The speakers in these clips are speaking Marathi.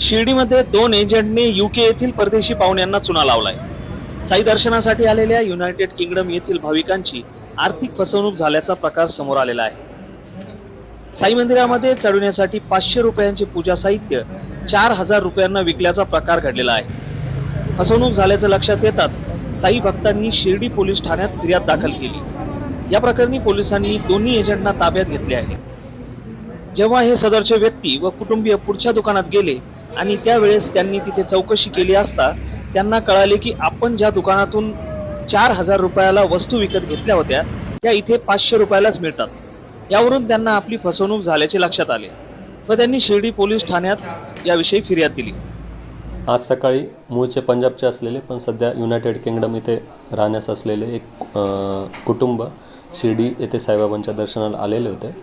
शिर्डीमध्ये दोन एजंटने युके येथील परदेशी पाहुण्यांना चुना लावलाय. साई दर्शनासाठी आलेल्या युनायटेड किंगडम येथील भाविकांची आर्थिक फसवणूक झाल्याचा प्रकार समोर आलेला आहे. साई मंदिरामध्ये चढवण्यासाठी पाचशे रुपयांचे पूजा साहित्य चार हजार रुपयांना विकल्याचा प्रकार घडलेला आहे. फसवणूक झाल्याचं लक्षात येताच साई भक्तांनी शिर्डी पोलीस ठाण्यात फिर्याद दाखल केली. या प्रकरणी पोलिसांनी दोन्ही एजंटना ताब्यात घेतले आहे. जेव्हा हे सदरचे व्यक्ती व कुटुंबीय पुढच्या दुकानात गेले आणि त्यावेळेस त्यांनी तिथे चौकशी केली असता त्यांना कळाले की आपण ज्या दुकानातून चार हजार रुपयाला वस्तू विकत घेतल्या होत्या त्या इथे पाचशे रुपयालाच मिळतात. यावरून त्यांना आपली फसवणूक झाल्याचे लक्षात आले व त्यांनी शिर्डी पोलीस ठाण्यात याविषयी फिर्याद दिली. आज सकाळी मूळचे पंजाबचे असलेले पण सध्या युनायटेड किंगडम इथे राहण्यास असलेले एक कुटुंब शिर्डी येथे साईबाबांच्या दर्शनाला आलेले होते.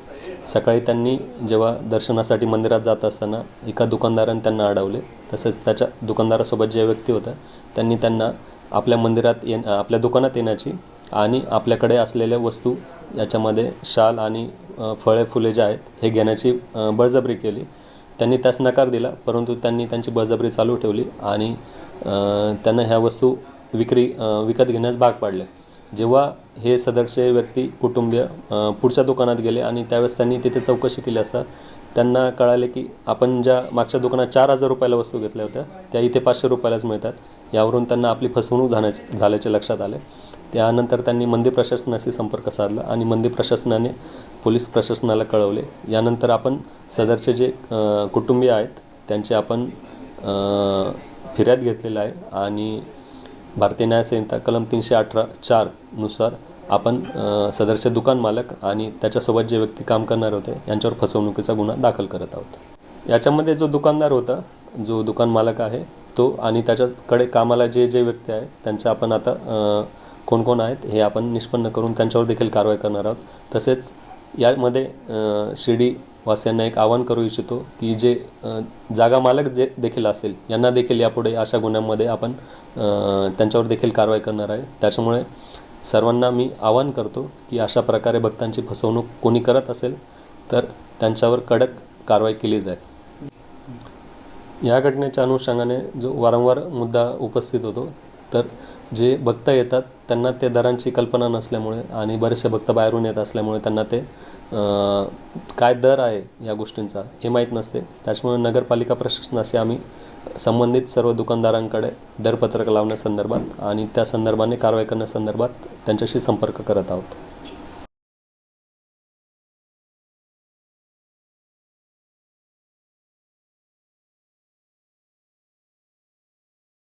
सकाळी त्यांनी जेव्हा दर्शनासाठी मंदिरात जात असताना एका दुकानदाराने त्यांना अडवले तसेच त्याच्या दुकानदारासोबत जे व्यक्ती होत्या त्यांनी त्यांना आपल्या मंदिरात ये आपल्या दुकानात येण्याची आणि आपल्याकडे असलेल्या वस्तू याच्यामध्ये शाल आणि फळे फुले जे आहेत हे घेण्याची बळजबरी केली. त्यांनी त्यास नकार दिला परंतु त्यांनी त्यांची बळजबरी चालू ठेवली आणि त्यांना ह्या वस्तू विक्री विकत घेण्यास भाग पाडले. जेव्हा हे सदरचे व्यक्ती कुटुंबीय पुढच्या दुकानात गेले आणि त्यावेळेस त्यांनी तिथे चौकशी केली असता त्यांना कळाले की आपण ज्या मागच्या दुकानात चार हजार रुपयाला वस्तू घेतल्या होत्या त्या इथे पाचशे रुपयालाच मिळतात. यावरून त्यांना आपली फसवणूक झाल्या झाल्याचे लक्षात आले. त्यानंतर त्यांनी मंदिर प्रशासनाशी संपर्क साधला आणि मंदिर प्रशासनाने पोलीस प्रशासनाला कळवले. यानंतर आपण सदरचे जे कुटुंबीय आहेत त्यांचे आपण फिर्याद घेतलेला आहे आणि भारतीय न्याय संहिता कलम तीनशे अठरा चारनुसार आपण सदरचे दुकान मालक आणि त्याच्यासोबत जे व्यक्ती काम करणार होते यांच्यावर फसवणुकीचा गुन्हा दाखल करत आहोत. याच्यामध्ये जो दुकानदार होता जो दुकान मालक आहे तो आणि त्याच्याकडे कामाला जे जे व्यक्ती आहेत त्यांच्या आपण आता कोण कोण आहेत हे आपण निष्पन्न करून त्यांच्यावर देखील कारवाई करणार आहोत. तसेच यामध्ये शिर्डी वासियांना एक आवाहन करू इच्छितो की जे जागा मालक जे देखील असेल यांना देखील यापुढे अशा गुन्ह्यांमध्ये आपण त्यांच्यावर देखील कारवाई करणार आहे. त्याच्यामुळे सर्वांना मी आवाहन करतो की अशा प्रकारे भक्तांची फसवणूक कोणी करत असेल तर त्यांच्यावर कडक कारवाई केली जाईल. या घटनेच्या अनुषंगाने जो वारंवार मुद्दा उपस्थित होतो तर जे भक्त येतात त्यांना ते दरांची कल्पना नसल्यामुळे आणि बरेचसे भक्त बाहेरून येत असल्यामुळे त्यांना ते काय दर आहे या गोष्टींचा हे माहीत नसते. त्याच्यामुळे नगरपालिका प्रशासनाशी आम्ही संबंधित सर्व दुकानदारांकडे दरपत्रक लावण्यासंदर्भात आणि त्या संदर्भाने कारवाई करण्यासंदर्भात त्यांच्याशी संपर्क करत आहोत.